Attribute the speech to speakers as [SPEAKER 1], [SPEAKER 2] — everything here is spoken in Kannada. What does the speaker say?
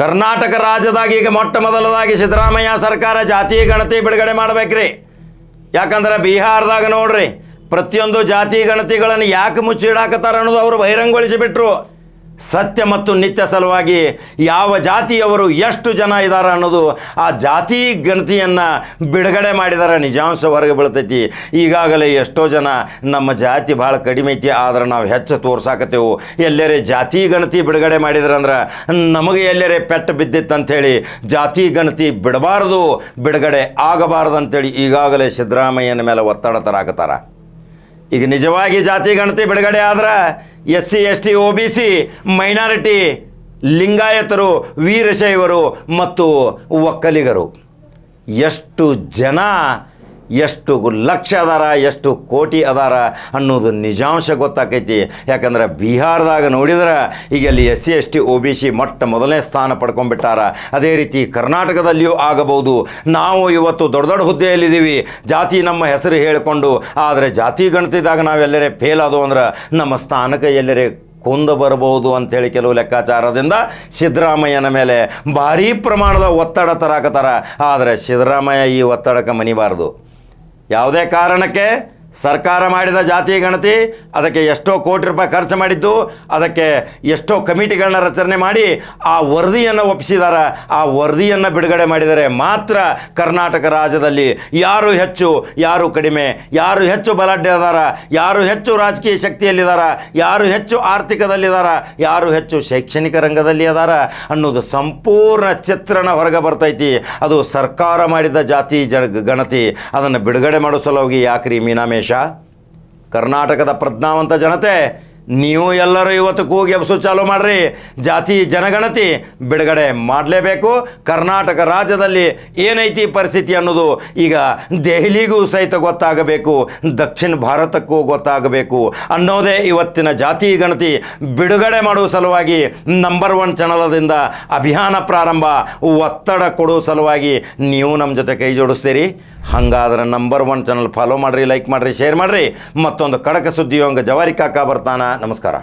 [SPEAKER 1] ಕರ್ನಾಟಕ ರಾಜ್ಯದಾಗ ಈಗ ಮೊಟ್ಟ ಮೊದಲದಾಗಿ ಸಿದ್ದರಾಮಯ್ಯ ಸರ್ಕಾರ ಜಾತಿ ಗಣತಿ ಬಿಡುಗಡೆ ಮಾಡಬೇಕ್ರಿ. ಯಾಕಂದ್ರೆ ಬಿಹಾರದಾಗ ನೋಡ್ರಿ, ಪ್ರತಿಯೊಂದು ಜಾತಿ ಗಣತಿಗಳನ್ನು ಯಾಕೆ ಮುಚ್ಚಿಡಾಕತ್ತಾರ ಅನ್ನೋದು ಅವರು ಬಹಿರಂಗಗೊಳಿಸಿಬಿಟ್ರು. ಸತ್ಯ ಮತ್ತು ನಿತ್ಯ ಸಲುವಾಗಿ ಯಾವ ಜಾತಿಯವರು ಎಷ್ಟು ಜನ ಇದ್ದಾರೆ ಅನ್ನೋದು ಆ ಜಾತಿ ಗಣತಿಯನ್ನು ಬಿಡುಗಡೆ ಮಾಡಿದಾರೆ. ನಿಜಾಂಶ ಹೊರಗೆ ಬೀಳ್ತೈತಿ. ಈಗಾಗಲೇ ಎಷ್ಟೋ ಜನ ನಮ್ಮ ಜಾತಿ ಭಾಳ ಕಡಿಮೆ ಐತಿ, ಆದ್ರೆ ನಾವು ಹೆಚ್ಚು ತೋರ್ಸಾಕತ್ತೇವು. ಎಲ್ಲರೇ ಜಾತಿ ಗಣತಿ ಬಿಡುಗಡೆ ಮಾಡಿದ್ರಂದ್ರೆ ನಮಗೆ ಎಲ್ಲರೇ ಪೆಟ್ಟು ಬಿದ್ದಿತ್ತು ಅಂಥೇಳಿ ಜಾತಿ ಗಣತಿ ಬಿಡಬಾರ್ದು, ಬಿಡುಗಡೆ ಆಗಬಾರ್ದು ಅಂತೇಳಿ ಈಗಾಗಲೇ ಸಿದ್ದರಾಮಯ್ಯನ ಮೇಲೆ ಒತ್ತಡ ತರಾಕತ್ತಾರ ಈಗ ನಿಜವಾಗಿ ಜಾತಿ, ಗಣತಿ, ಬಿಡುಗಡೆ ಆದ್ರೆ S C, S T O B, C, minority, ಲಿಂಗಾಯತರು, ವೀರಶೈವರು ಮತ್ತು ಒಕ್ಕಲಿಗರು. ಎಷ್ಟು ಜನ ಎಷ್ಟು ಲಕ್ಷ ಅದಾರ, ಎಷ್ಟು ಕೋಟಿ ಅದಾರ ಅನ್ನೋದು ನಿಜಾಂಶ ಗೊತ್ತಾಕೈತಿ. ಯಾಕಂದ್ರೆ ಬಿಹಾರದಾಗ ನೋಡಿದ್ರೆ, ಈಗ ಅಲ್ಲಿ S C S T O B C ಮೊಟ್ಟ ಮೊದಲನೇ ಸ್ಥಾನ ಪಡ್ಕೊಂಡ್ಬಿಟ್ಟಾರ. ಅದೇ ರೀತಿ ಕರ್ನಾಟಕದಲ್ಲಿಯೂ ಆಗಬಹುದು. ನಾವು ಇವತ್ತು ದೊಡ್ಡ ದೊಡ್ಡ ಹುದ್ದೆಯಲ್ಲಿದ್ದೀವಿ. ಜಾತಿ ನಮ್ಮ ಹೆಸರು ಹೇಳಿಕೊಂಡು, ಆದರೆ ಜಾತಿ ಗಣತಿದಾಗ ನಾವೆಲ್ಲರೇ ಫೇಲ್ ಆದವು ಅಂದ್ರೆ ನಮ್ಮ ಸ್ಥಾನಕ್ಕೆ ಎಲ್ಲರೇ ಕುಂದ ಬರಬಹುದು ಅಂಥೇಳಿ ಕೆಲವು ಲೆಕ್ಕಾಚಾರದಿಂದ ಸಿದ್ದರಾಮಯ್ಯನ ಮೇಲೆ ಭಾರೀ ಪ್ರಮಾಣದ ಒತ್ತಡ ತರಾಕತ್ತಾರ. ಆದರೆ ಸಿದ್ದರಾಮಯ್ಯ ಈ ಒತ್ತಡಕ್ಕೆ ಮನಿಬಾರ್ದು. ಯಾವುದೇ ಕಾರಣಕ್ಕೆ ಸರ್ಕಾರ ಮಾಡಿದ ಜಾತಿ ಗಣತಿ, ಅದಕ್ಕೆ ಎಷ್ಟೋ ಕೋಟಿ ರೂಪಾಯಿ ಖರ್ಚು ಮಾಡಿದ್ದು, ಅದಕ್ಕೆ ಎಷ್ಟೋ ಕಮಿಟಿಗಳನ್ನ ರಚನೆ ಮಾಡಿ ಆ ವರದಿಯನ್ನು ಒಪ್ಪಿಸಿದಾರ ಆ ವರದಿಯನ್ನು ಬಿಡುಗಡೆ ಮಾಡಿದರೆ ಮಾತ್ರ ಕರ್ನಾಟಕ ರಾಜ್ಯದಲ್ಲಿ ಯಾರು ಹೆಚ್ಚು, ಯಾರು ಕಡಿಮೆ, ಯಾರು ಹೆಚ್ಚು ಬಲಾಢ್ಯ ಅದಾರ ಯಾರು ಹೆಚ್ಚು ರಾಜಕೀಯ ಶಕ್ತಿಯಲ್ಲಿದ್ದಾರ ಯಾರು ಹೆಚ್ಚು ಆರ್ಥಿಕದಲ್ಲಿದ್ದಾರ ಯಾರು ಹೆಚ್ಚು ಶೈಕ್ಷಣಿಕ ರಂಗದಲ್ಲಿ ಅದಾರ ಅನ್ನೋದು ಸಂಪೂರ್ಣ ಚಿತ್ರಣ ಹೊರಗೆ ಬರ್ತೈತಿ. ಅದು ಸರ್ಕಾರ ಮಾಡಿದ ಜಾತಿ ಜನ ಗಣತಿ. ಅದನ್ನು ಬಿಡುಗಡೆ ಮಾಡೋ ಸಲುವಾಗಿ ಯಾಕ್ರಿ ಮೀನಾಮೇಶ ಕರ್ನಾಟಕದ ಪ್ರಜ್ಞಾವಂತ ಜನತೆ ನೀವು ಎಲ್ಲರೂ ಇವತ್ತು ಕೂಗಿ ಎಬ್ಸು ಚಾಲು ಮಾಡ್ರಿ. ಜಾತಿ, ಜನಗಣತಿ ಬಿಡುಗಡೆ ಮಾಡಲೇಬೇಕು. ಕರ್ನಾಟಕ ರಾಜ್ಯದಲ್ಲಿ ಏನೈತಿ ಪರಿಸ್ಥಿತಿ ಅನ್ನೋದು ಈಗ ದೆಹಲಿಗೂ ಸಹಿತ ಗೊತ್ತಾಗಬೇಕು. ದಕ್ಷಿಣ ಭಾರತಕ್ಕೂ ಗೊತ್ತಾಗಬೇಕು. ಅನ್ನೋದೇ ಇವತ್ತಿನ ಜಾತಿ ಗಣತಿ ಬಿಡುಗಡೆ ಮಾಡುವ ಸಲುವಾಗಿ ನಂಬರ್ ಒನ್ ಚಾನಲದಿಂದ ಅಭಿಯಾನ ಪ್ರಾರಂಭ ಒತ್ತಡ ಕೊಡುವ ಸಲುವಾಗಿ ನೀವು ನಮ್ಮ ಜೊತೆ ಕೈ ಜೋಡಿಸ್ತೀರಿ. ಹಾಗಾದ್ರೆ ನಂಬರ್ ಒನ್ ಚಾನಲ್ ಫಾಲೋ ಮಾಡಿರಿ ಲೈಕ್ ಮಾಡಿರಿ ಶೇರ್ ಮಾಡಿರಿ. ಮತ್ತೊಂದು ಕಡಕ ಸುದ್ದಿಯೊಂಗ ಜವಾರಿ ಕಾಕ ಬರ್ತಾನ. ನಮಸ್ಕಾರ.